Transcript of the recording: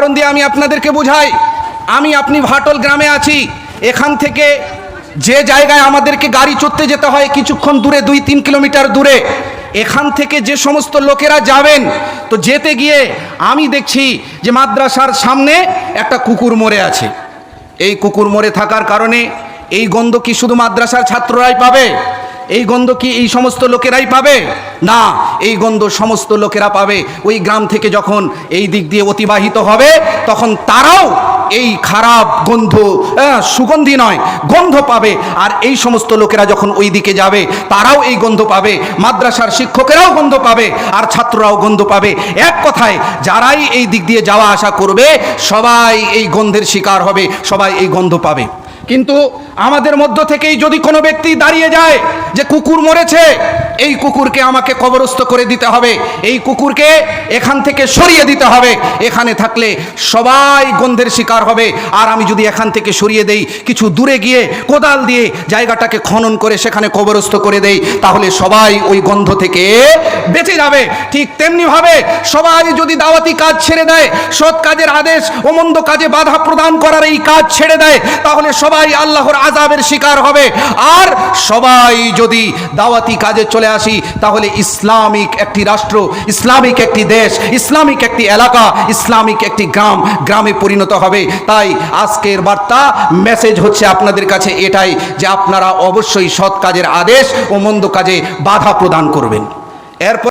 উদাহরণ দিয়ে আমি আপনাদেরকে বোঝাই। আমি আপনি ভাটল গ্রামে আছি। এখান থেকে যে জায়গায় আমাদেরকে গাড়ি চড়তে যেতে হয় কিছুক্ষণ দূরে, দুই তিন কিলোমিটার দূরে, এখান থেকে যে সমস্ত লোকেরা যাবেন, তো যেতে গিয়ে আমি দেখছি যে মাদ্রাসার সামনে একটা কুকুর মরে আছে। এই কুকুর মরে থাকার কারণে এই গন্ধ কি শুধু মাদ্রাসার ছাত্ররাই পাবে? এই গন্ধ কি এই সমস্ত লোকেরাই পাবে? না, এই গন্ধ সমস্ত লোকেরা পাবে। ওই গ্রাম থেকে যখন এই দিক দিয়ে অতিবাহিত হবে, তখন তারাও এই খারাপ গন্ধ সুগন্ধি নয়, গন্ধ পাবে। আর এই সমস্ত লোকেরা যখন ওই দিকে যাবে, তারাও এই গন্ধ পাবে। মাদ্রাসার শিক্ষকেরাও গন্ধ পাবে, আর ছাত্ররাও গন্ধ পাবে। এক কথায়, যারাই এই দিক দিয়ে যাওয়া আসা করবে, সবাই এই গন্ধের শিকার হবে, সবাই এই গন্ধ পাবে। কিন্তু আমাদের মধ্য থেকেই যদি কোনো ব্যক্তি দাঁড়িয়ে যায় যে কুকুর মরেছে এই কুকুরকে আমাকে কবরস্থ করে দিতে হবে। এই কুকুরকে এখান থেকে সরিয়ে দিতে হবে। এখানে থাকলে সবাই গন্ধের শিকার হবে। আর আমি যদি এখান থেকে সরিয়ে দেই, কিছু দূরে গিয়ে কোদাল দিয়ে জায়গাটাকে খনন করে সেখানে কবরস্থ করে দেই, তাহলে সবাই ওই গন্ধ থেকে বেঁচে যাবে। ঠিক তেমনিভাবে সবাই যদি দাওয়াতি কাজ ছেড়ে দেয়, সৎ কাজের আদেশ ও মন্দ কাজে বাধা প্রদান করার এই কাজ ছেড়ে দেয়, তাহলে সবাই আল্লাহর আজাবের শিকার হবে। আর সবাই যদি দাওয়াতি কাজে চলে আসি, তাহলে ইসলামিক একটি রাষ্ট্র, ইসলামিক একটি দেশ, ইসলামিক একটি এলাকা, ইসলামিক একটি গ্রাম, গ্রামে পরিণত হবে। তাই আজকের বার্তা মেসেজ হচ্ছে আপনাদের কাছে এটাই, যে আপনারা অবশ্যই সৎ কাজের আদেশ ও মন্দ কাজে বাধা প্রদান করবেন। এরপর